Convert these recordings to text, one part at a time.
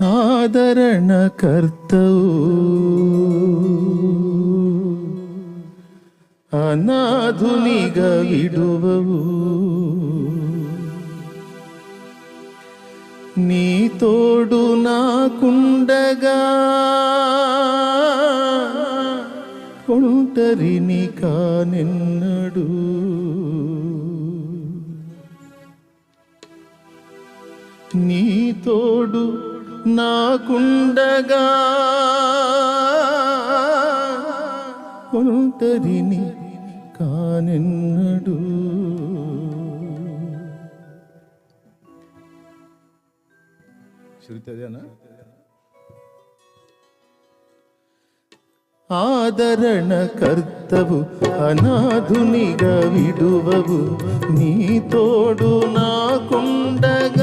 ఆదరణ కర్తవు అనాథునిగా విడువవు. నీ తోడు నాకుండగా ఒంటరిని కానిన్నడు. నీ తోడు నాకుండగా ఒంటరిని కానెన్నడు. శృతి అదేనా? ఆదరణ కర్తవు అనాథునిగా విడువవు. నీ తోడు నాకుండగా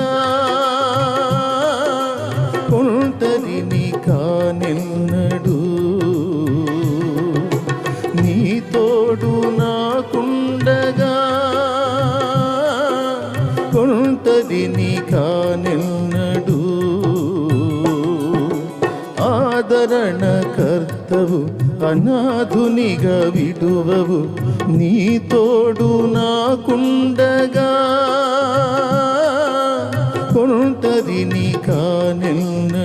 ఆదరణ కర్తవు అనాథునిగా విడువవు. నీ తోడు నాకుండగా కొంటది నీ నీ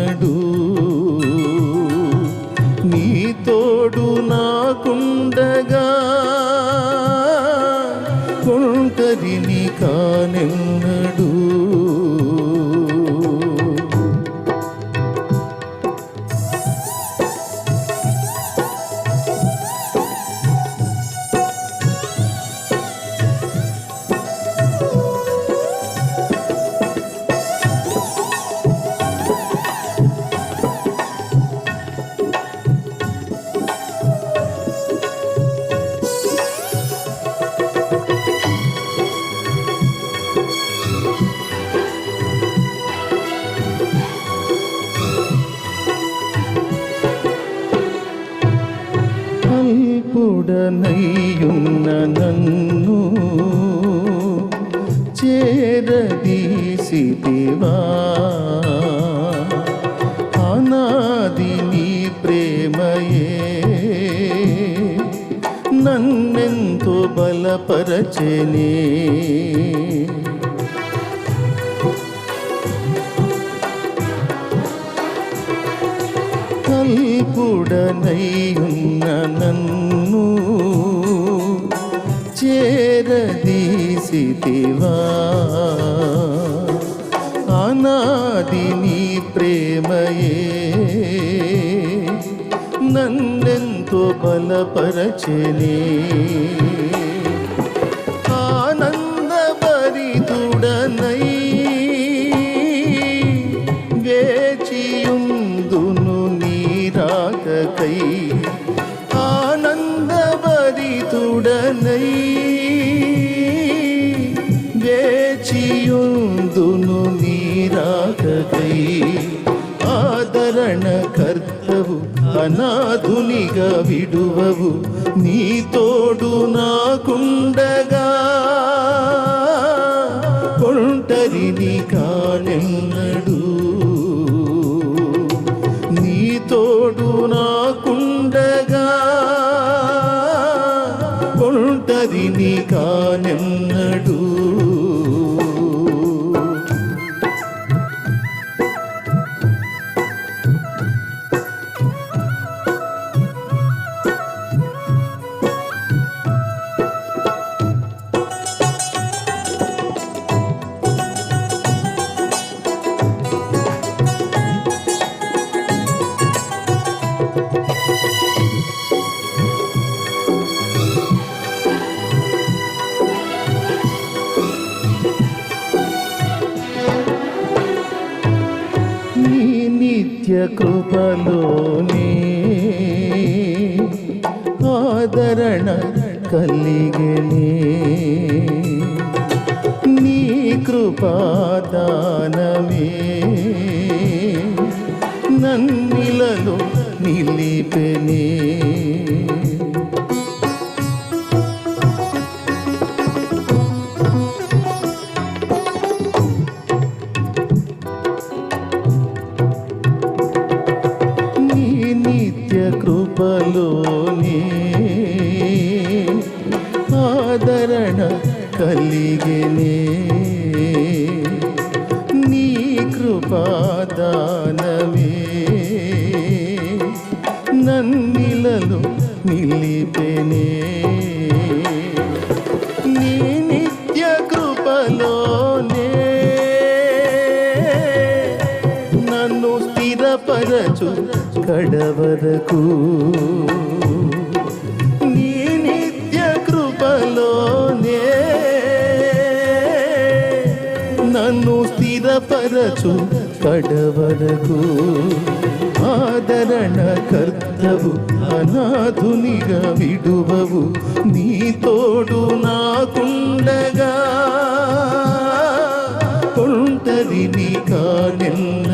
బలపరచెనే. కల్పుడనయ్యున్న నన్ను చేరదీసివా అనాది నీ ప్రేమయే నన్నెంతో బలపరచనే. వేచియుందును నీరాకకై. ఆదరణ కర్తవు అనాథునిగా విడువవు. నీ తోడు నాకుండగా. కొంటరిని కానెన్నడు. నీ తోడు నాకుండగా. కొంటరిని కానెన్నడు. కృపలోనే ఆదరణ కలిగనే. నీ కృపాదానమే నన్నిలలో నిలిపెనే. ఆదరణ కలిగనే. నీ కృపాదానమే నన్నిలలో నిలిపెనే. నీ నిత్య కృపలోనే. నన్ను స్థిరపరచు కడవరకు. స్థిరపరచు కడవరకు ఆదరణ కర్తవు అనాథునిగా విడువవు. నీ తోడు నాకుండగా ఒంటరిని నీ కానెల్ల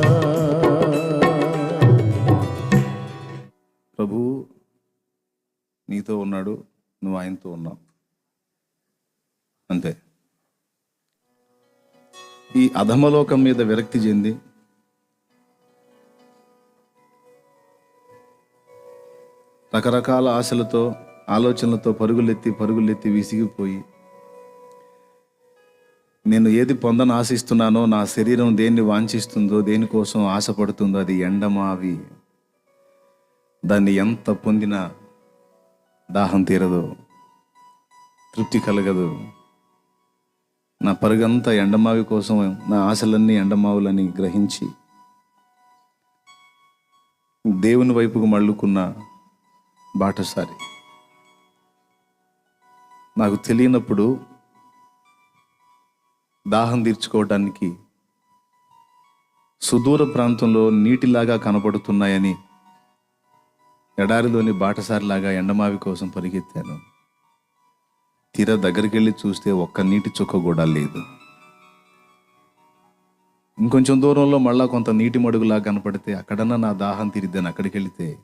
ప్రభువు నీతో ఉన్నాడు నువ్వు ఆయనతో ఉన్నావు. అంతే. ఈ అధమలోకం మీద విరక్తి చెంది రకరకాల ఆశలతో ఆలోచనలతో పరుగులెత్తి పరుగులెత్తి విసిగిపోయి నేను ఏది పొందని ఆశిస్తున్నానో నా శరీరం దేన్ని వాంఛిస్తుందో దేనికోసం ఆశపడుతుందో అది ఎండమావి. దాన్ని ఎంత పొందినా దాహం తీరదు తృప్తి కలగదు. నా పరుగంతా ఎండమావి కోసం నా ఆశలన్నీ ఎండమావులని గ్రహించి దేవుని వైపుకు మళ్ళుకున్న బాటసారి. నాకు తెలియనప్పుడు దాహం తీర్చుకోవటానికి సుదూర ప్రాంతంలో నీటిలాగా కనపడుతున్నాయని ఎడారిలోని బాటసారిలాగా ఎండమావి కోసం పరిగెత్తాను. తీరా దగ్గరికి వెళ్ళి చూస్తే ఒక్క నీటి చుక్క కూడా లేదు. ఇంకొంచెం దూరంలో మళ్ళా కొంత నీటి మడుగులా కనపడితే అక్కడన్నా నా దాహం తీరిద్దని అక్కడికి వెళితే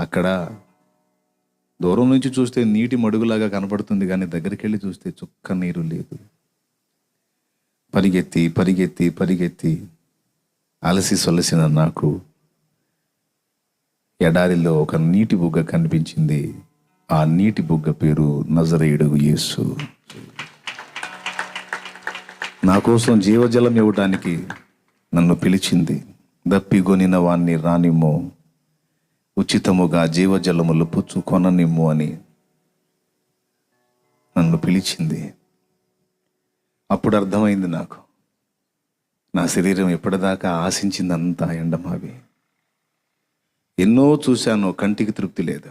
అక్కడ దూరం నుంచి చూస్తే నీటి మడుగులాగా కనపడుతుంది కానీ దగ్గరికి వెళ్ళి చూస్తే చుక్క నీరు లేదు. పరిగెత్తి పరిగెత్తి పరిగెత్తి అలసి సొలసిన నాకు ఎడారిలో ఒక నీటి బుగ్గ కనిపించింది. ఆ నీటి బుగ్గ పేరు నజరేయుడు యేసు. నా కోసం జీవజలం ఇవ్వడానికి నన్ను పిలిచింది. దప్పిగొనిన వాణ్ణి రానిమ్మో. ఉచితముగా జీవజలములు పుచ్చు కొననిమ్ము అని నన్ను పిలిచింది. అప్పుడు అర్థమైంది నాకు. నా శరీరం ఎప్పటిదాకా ఆశించిందంతా ఎండమావి. ఎన్నో చూశాను కంటికి తృప్తి లేదు.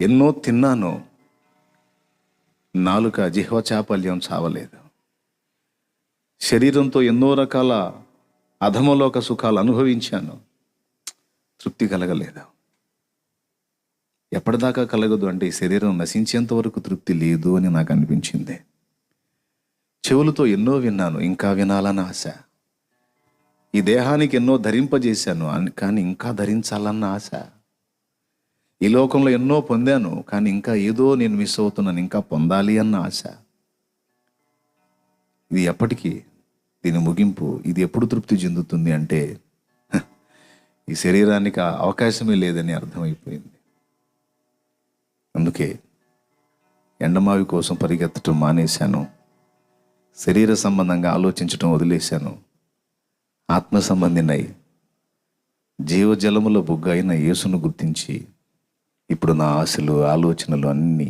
ఎన్నో తిన్నాను నాలుక జిహ్వ చాపల్యం చావలేదు. శరీరంతో ఎన్నో రకాల అధమలోక సుఖాలు అనుభవించాను. తృప్తి కలగలేదు. ఎప్పటిదాకా కలగదు అంటే ఈ శరీరం నశించేంత వరకు తృప్తి లేదు అని నాకు అనిపించింది. చెవులతో ఎన్నో విన్నాను ఇంకా వినాలని ఆశ. ఈ దేహానికి ఎన్నో ధరింపజేశాను. కానీ ఇంకా ధరించాలన్న ఆశ. ఈ లోకంలో ఎన్నో పొందాను కానీ ఇంకా ఏదో నేను మిస్ అవుతున్నాను ఇంకా పొందాలి అన్న ఆశ. ఇది ఎప్పటికీ దీని ముగింపు ఇది ఎప్పుడు తృప్తి చెందుతుంది అంటే ఈ శరీరానికి ఆ అవకాశమే లేదని అర్థమైపోయింది. అందుకే ఎండమావి కోసం పరిగెత్తటం మానేశాను. శరీర సంబంధంగా ఆలోచించటం వదిలేశాను. ఆత్మ సంబంధినై జీవజలముల బుగ్గ అయిన యేసును గుర్తించి ఇప్పుడు నా ఆశలు ఆలోచనలు అన్నీ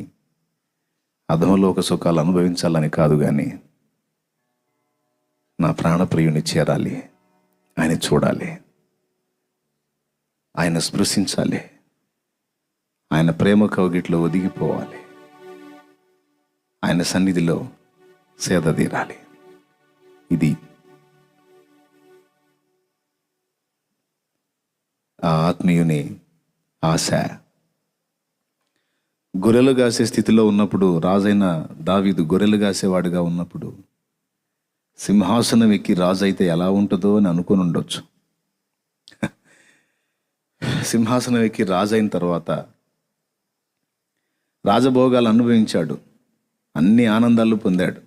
అధమలోక సుఖాలు అనుభవించాలని కాదు కానీ నా ప్రాణప్రియుని చేరాలి ఆయన చూడాలి ఆయన స్పృశించాలి ఆయన ప్రేమ కౌగిట్లో ఒదిగిపోవాలి ఆయన సన్నిధిలో సేద తీరాలి. ఇది ఆత్మీయుని ఆశ. గొర్రెలు కాసే స్థితిలో ఉన్నప్పుడు రాజైన దావీదు గొర్రెలు కాసేవాడుగా ఉన్నప్పుడు సింహాసనం ఎక్కి రాజు అయితే ఎలా ఉంటుందో అని అనుకుని ఉండొచ్చు. సింహాసనం ఎక్కి రాజు అయిన తర్వాత రాజభోగాలు అనుభవించాడు. అన్ని ఆనందాలు పొందాడు.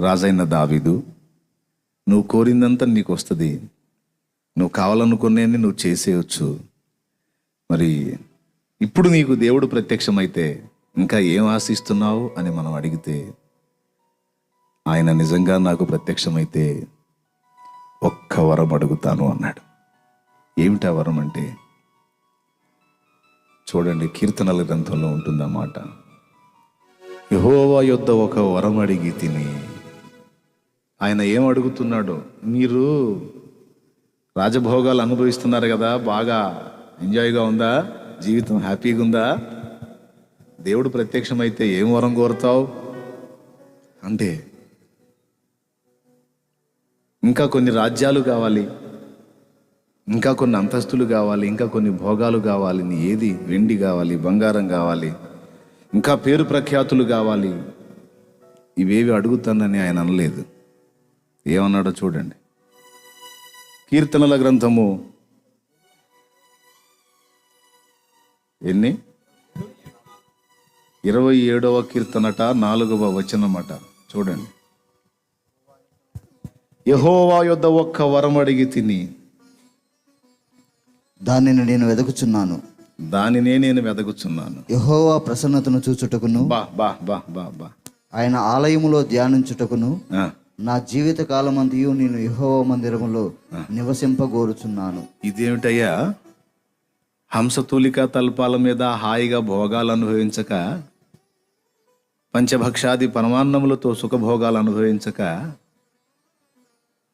రాజైన దావీదు నువ్వు కోరిందంతా నీకు వస్తుంది నువ్వు కావాలనుకునేది నువ్వు చేసేయచ్చు. మరి ఇప్పుడు నీకు దేవుడు ప్రత్యక్షమైతే ఇంకా ఏం ఆశిస్తున్నావు అని మనం అడిగితే ఆయన నిజంగా నాకు ప్రత్యక్షమైతే ఒక్క వరం అడుగుతాను అన్నాడు. ఏమిటా వరం అంటే? చూడండి కీర్తనల గ్రంథంలో ఉంటుందన్నమాట యహోవా యొద్ద ఒక వరం అడిగి తిని ఆయన ఏం అడుగుతున్నాడో మీరు రాజభోగాలు అనుభవిస్తున్నారు కదా బాగా ఎంజాయ్గా ఉందా? జీవితం హ్యాపీగా ఉందా? దేవుడు ప్రత్యక్షమైతే ఏం వరం కోరుతావు? అంటే ఇంకా కొన్ని రాజ్యాలు కావాలి ఇంకా కొన్ని అంతస్తులు కావాలి ఇంకా కొన్ని భోగాలు కావాలి నీ ఏది? వెండి కావాలి బంగారం కావాలి ఇంకా పేరు ప్రఖ్యాతులు కావాలి. ఇవేవి అడుగుతానని ఆయన అనలేదు. ఏమన్నాడో చూడండి. కీర్తనల గ్రంథము. ఎన్ని? ఇరవై ఏడవ కీర్తనట నాలుగవ వచనమట. చూడండి. యహోవా యొద్ద ఒక్క వరం అడిగి తిని. దానిని నేను వెదకుచున్నాను. దానినే నేను వెదగుచున్నాను యెహోవా ప్రసన్నతను చూచుటకును. బా బా బా బా బా. ఆయన ఆలయములో ధ్యానించుటకును. నా జీవిత కాలమంతయు నేను యెహోవా మందిరములో నివసింపగోరుచున్నాను. ఇదేమిటయ్యా? హంసతూలిక తల్పాల మీద హాయిగా భోగాలు అనుభవించక పంచభక్షాది పరమాన్నములతో సుఖభోగాలు అనుభవించక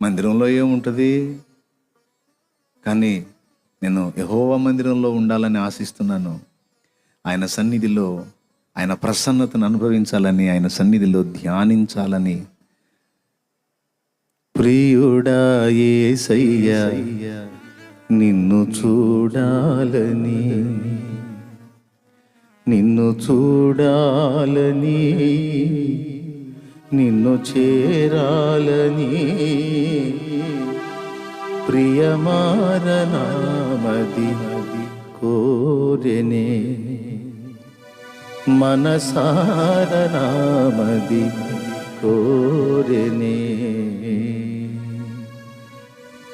మందిరంలో ఏముంటుంది? కానీ నేను యహోవా మందిరంలో ఉండాలని ఆశిస్తున్నాను. ఆయన సన్నిధిలో ఆయన ప్రసన్నతను అనుభవించాలని ఆయన సన్నిధిలో ధ్యానించాలని ప్రియుడా యేసయ్యా నిన్ను చూడాలని. నిన్ను చూడాలని నిన్ను చేరాలని. ప్రియమారనామది కోరెనే. మనసారనామది కోరెనే.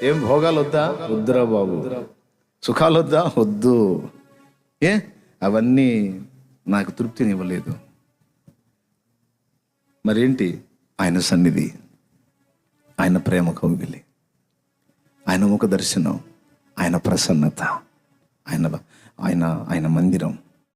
ఏం భోగాలు వద్దా వద్దురా బాబు సుఖాలు వద్దా. వద్దు ఏ? అవన్నీ నాకు తృప్తినివ్వలేదు. మరేంటి? ఆయన సన్నిధి. ఆయన ప్రేమ కౌగిలి. ఆయన ముఖ దర్శనం ఆయన ప్రసన్నత. ఆయన ఆయన ఆయన మందిరం.